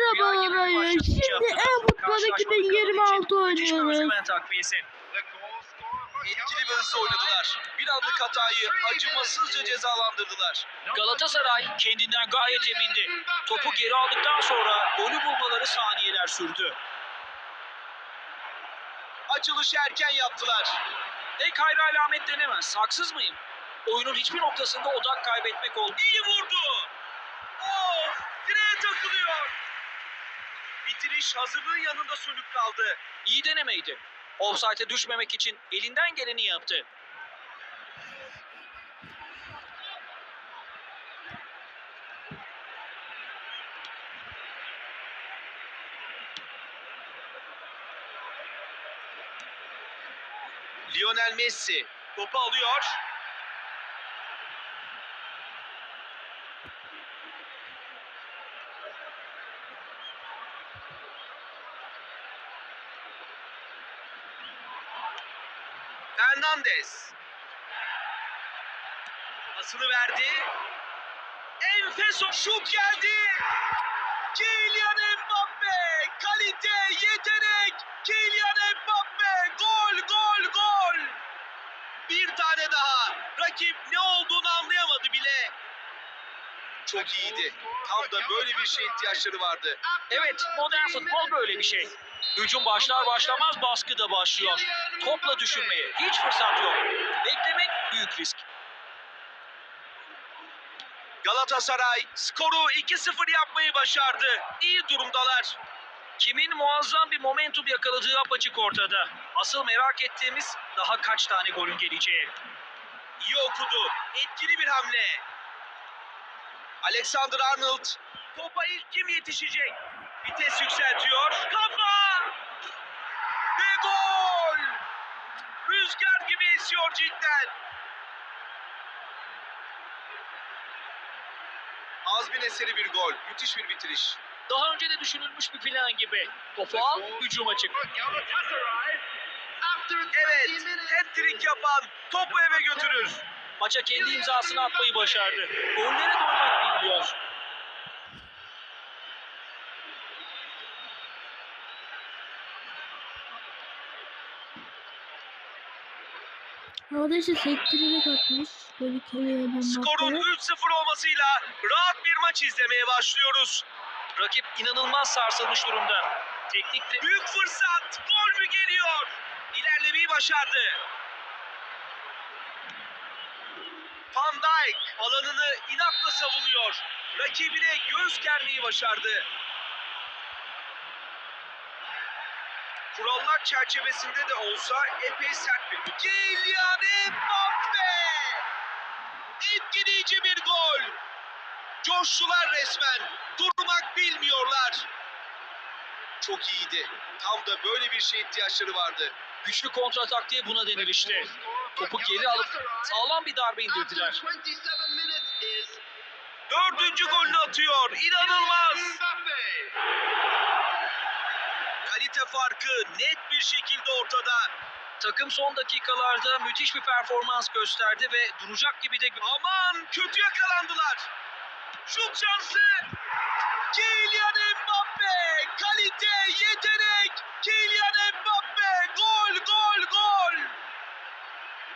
Merhabalar hayır. Şimdi e-futbol 2026 oynuyoruz. takviyesi. Etkili ve hızlı oynadılar. Bir anlık hatayı acımasızca cezalandırdılar. Galatasaray kendinden gayet emindi. Topu geri aldıktan sonra golü bulmaları saniyeler sürdü. Açılışı erken yaptılar. Tek hayra alamet denemez. Haksız mıyım? Oyunun hiçbir noktasında odak kaybetmek oldu. İyi vurdu. Of! Direğe takılıyor. Bitiriş hazırlığın yanında sönük kaldı. İyi denemeydi. Offside'e düşmemek için elinden geleni yaptı. Lionel Messi topu alıyor. Fernandez. Pasını verdi. Enfes o- şut geldi. Kylian Mbappe. Kalite, yetenek. Kylian Mbappe. Gol, gol, gol. Bir tane daha. Rakip ne olduğunu anlayamadı bile. Çok iyiydi. Tam da böyle bir şeye ihtiyaçları vardı. Evet, modern futbol böyle bir şey. Hücum başlar başlamaz baskı da başlıyor. Topla düşünmeye hiç fırsat yok. Beklemek büyük risk. Galatasaray skoru 2-0 yapmayı başardı. İyi durumdalar. Kimin muazzam bir momentum yakaladığı apaçık ortada. Asıl merak ettiğimiz daha kaç tane golün geleceği. İyi okudu. Etkili bir hamle. Alexander Arnold. Topa ilk kim yetişecek? Vites yükseltiyor. Kafa! Ve gol! Rüzgar gibi esiyor cidden. Azmin eseri bir gol. Müthiş bir bitiriş. Daha önce de düşünülmüş bir plan gibi. Topu al, hücum açık. Evet, hat-trick yapan topu eve götürür. Maça kendi imzasını atmayı başardı. Gollere doymak bilmiyor. Arkadaşlar sektirerek atmış. Skorun Mbappe. 3-0 olmasıyla rahat bir maç izlemeye başlıyoruz. Rakip inanılmaz sarsılmış durumda. Teknik Büyük fırsat. Gol mü geliyor? İlerlemeyi başardı. Van Dijk alanını inatla savunuyor. Rakibine göz germeyi başardı. Kurallar çerçevesinde de olsa epey sert bir Kylian Mbappe! Etkileyici bir gol. Coştular resmen. Durmak bilmiyorlar. Çok iyiydi. Tam da böyle bir şeye ihtiyaçları vardı. güçlü kontra taktiği buna denir işte. Topu geri alıp sağlam bir darbe indirdiler. Dördüncü golünü atıyor. İnanılmaz. Kalite farkı net bir şekilde ortada. Takım son dakikalarda müthiş bir performans gösterdi ve duracak gibi de Aman kötü yakalandılar. Şut şansı. Kylian Mbappe. Kalite, yetenek. Kylian Mbappe. Gol, gol, gol.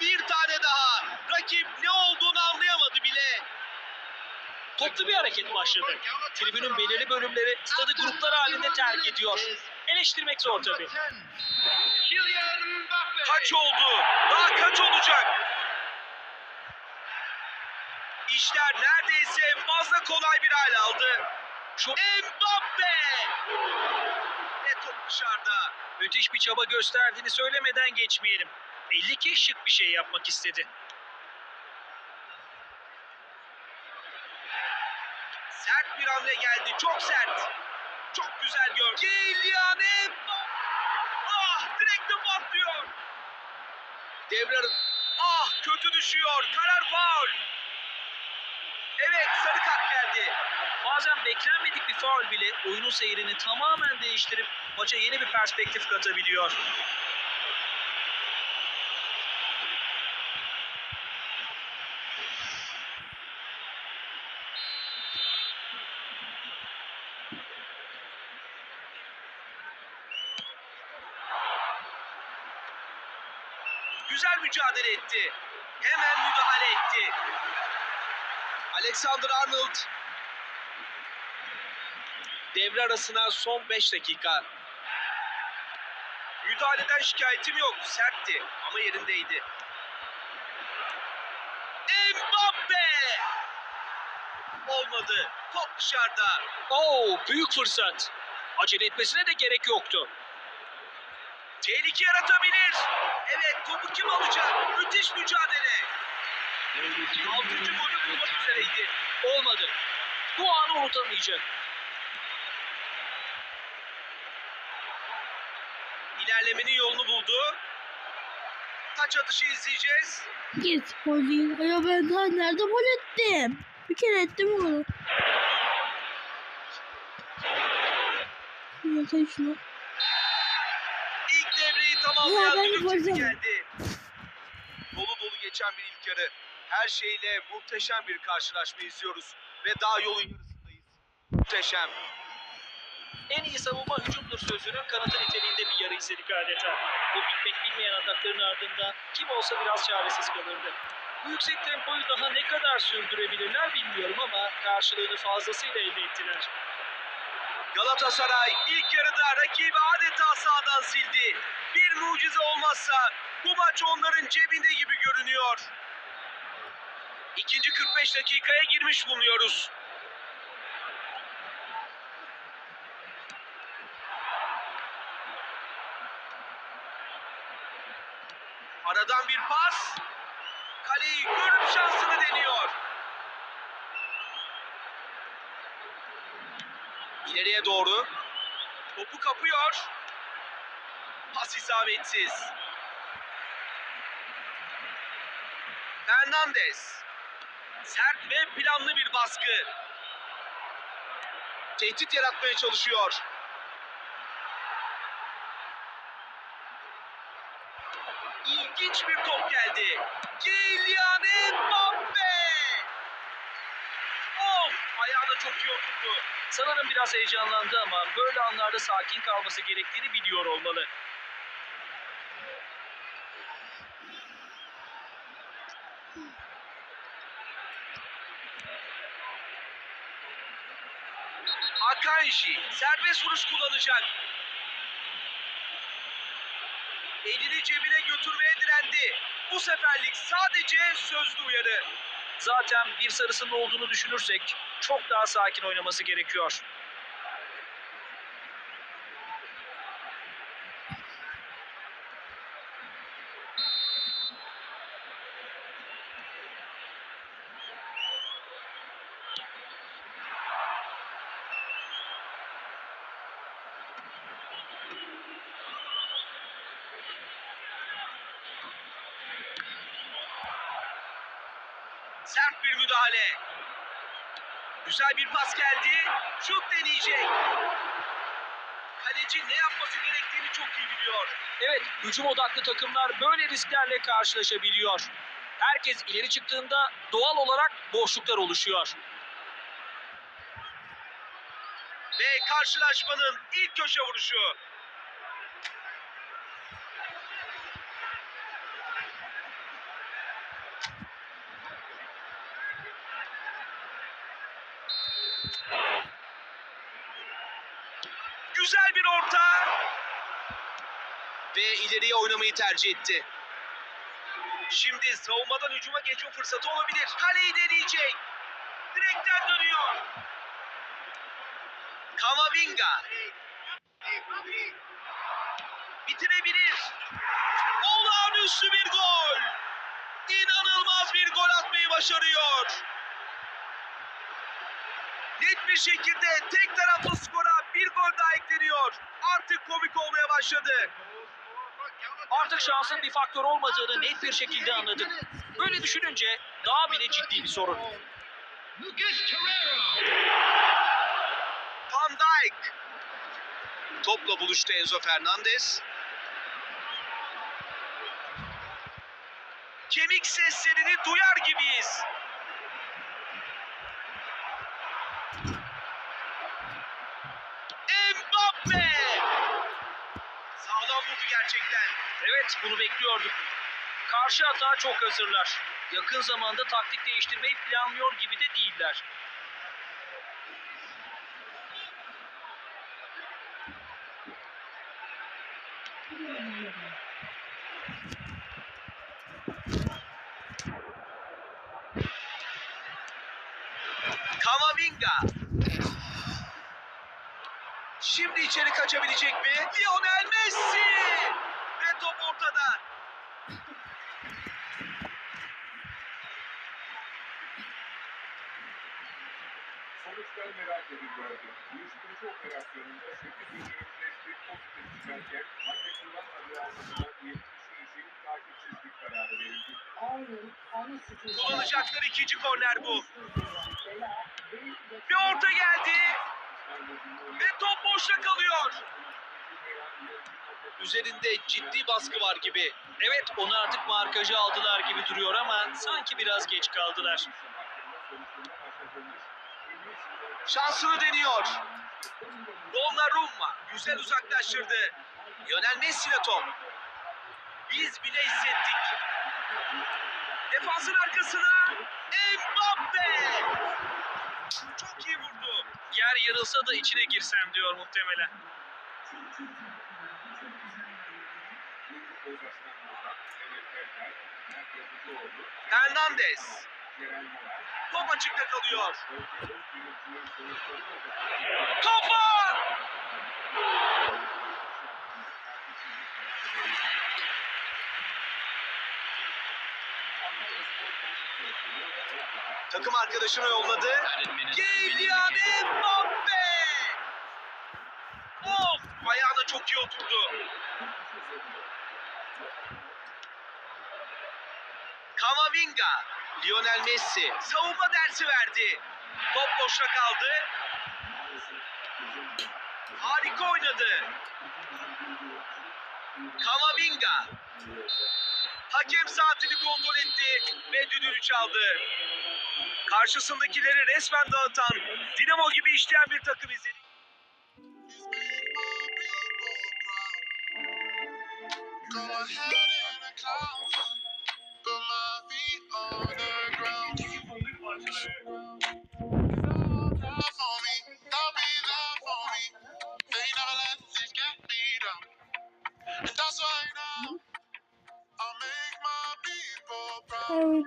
Bir tane daha. Rakip ne olduğunu anlayamadı bile. toplu bir hareket başladı. Tribünün belirli bölümleri stadı gruplar halinde terk ediyor. Eleştirmek zor tabii. Kaç oldu? Daha kaç olacak? İşler neredeyse fazla kolay bir hal aldı. Şu Mbappe! Ve top dışarıda. Müthiş bir çaba gösterdiğini söylemeden geçmeyelim. Belli ki şık bir şey yapmak istedi. Sert bir hamle geldi. Çok sert. Çok güzel gör. Kylian Mbappe! Ah direkte patlıyor. Devre Ah kötü düşüyor. Karar faul. Evet sarı kart geldi. Bazen beklenmedik bir faul bile oyunun seyrini tamamen değiştirip maça yeni bir perspektif katabiliyor. Güzel mücadele etti. Hemen müdahale etti. Alexander Arnold. Devre arasına son 5 dakika. Müdahaleden şikayetim yok. Sertti ama yerindeydi. Mbappe! Olmadı. Top dışarıda. Oo, büyük fırsat. Acele etmesine de gerek yoktu. Tehlike yaratabilir. Evet topu kim alacak? Müthiş mücadele. Altıncı golü bulmak üzereydi. Olmadı. Bu anı unutamayacak. İlerlemenin yolunu buldu. Taç atışı izleyeceğiz. Git gol değil. Ya ben daha nerede gol ettim? Bir kere ettim onu. Yatay şunu. İlk devreyi Ya tamamlayan sesi yapacağım. geldi. Dolu dolu geçen bir ilk yarı. Her şeyle muhteşem bir karşılaşma izliyoruz. Ve daha yolun yarısındayız. Muhteşem. En iyi savunma hücumdur sözünün kanıtı niteliğinde bir yarı izledik adeta. Bu bitmek bilmeyen atakların ardından kim olsa biraz çaresiz kalırdı. Bu yüksek tempoyu daha ne kadar sürdürebilirler bilmiyorum ama karşılığını fazlasıyla elde ettiler. Galatasaray ilk yarıda rakibi adeta sağdan sildi. Bir mucize olmazsa bu maç onların cebinde gibi görünüyor. İkinci 45 dakikaya girmiş bulunuyoruz. Aradan bir pas. Kaleyi görüp şansını deniyor. İleriye doğru. Topu kapıyor. Pas isabetsiz. Fernandez. Sert ve planlı bir baskı. Tehdit yaratmaya çalışıyor. İlginç bir top geldi. Kylian Mbappe. Of! Ayağına çok iyi oturdu. Sanırım biraz heyecanlandı ama böyle anlarda sakin kalması gerektiğini biliyor olmalı. Akanji serbest vuruş kullanacak. Elini cebine götürmeye direndi. Bu seferlik sadece sözlü uyarı. Zaten bir sarısının olduğunu düşünürsek çok daha sakin oynaması gerekiyor. Sert bir müdahale. Güzel bir pas geldi. Şut deneyecek. Kaleci ne yapması gerektiğini çok iyi biliyor. Evet, hücum odaklı takımlar böyle risklerle karşılaşabiliyor. Herkes ileri çıktığında doğal olarak boşluklar oluşuyor. Ve karşılaşmanın ilk köşe vuruşu. Güzel bir orta. Ve ileriye oynamayı tercih etti. Şimdi savunmadan hücuma geçme fırsatı olabilir. Kaleyi deneyecek. Direkten dönüyor. Kamavinga. Bitirebilir. Olağanüstü bir gol. İnanılmaz bir gol atmayı başarıyor. Net bir şekilde tek taraflı skora bir gol daha ekleniyor. Artık komik olmaya başladı. Artık şansın bir faktör olmadığını net bir şekilde anladık. Böyle düşününce daha bile ciddi bir sorun. Van Dijk. Topla buluştu Enzo Fernandez. Kemik seslerini duyar gibiyiz. Mbappe! Sağlam vurdu gerçekten. Bunu bekliyorduk. Karşı atağa çok hazırlar. Yakın zamanda taktik değiştirmeyi planlıyor gibi de değiller. Kamavinga. Şimdi içeri kaçabilecek mi? Lionel Messi! Top ortada. Sonuçları merak ediliyordu. Uyuşturucu operasyonunda 8 ürünün testi pozitif çıkarken madde kullanmadığı anlamına 70 kişinin takipsizlik kararı verildi. Kullanacakları ikinci korner bu. Bir orta geldi. Ve top boşta kalıyor. Üzerinde ciddi baskı var gibi. Evet onu artık markajı aldılar gibi duruyor ama sanki biraz geç kaldılar. Şansını deniyor. Donnarumma güzel uzaklaştırdı. Lionel Messi ile top. Biz bile hissettik. Defansın arkasına Mbappe. Çok iyi vurdu. Yer yarılsa da içine girsem diyor muhtemelen. Hernandez. Top açıkta kalıyor. Kafa! Takım arkadaşına yolladı. Kylian Mbappe! Of! Ayağına çok iyi oturdu. Kamavinga, Lionel Messi savunma dersi verdi. Top boşta kaldı. Harika oynadı. Kamavinga. Hakem saatini kontrol etti ve düdüğünü çaldı. Karşısındakileri resmen dağıtan, dinamo gibi işleyen bir takım izledik. Got my head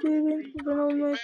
videoyu beğenip abone olmayı.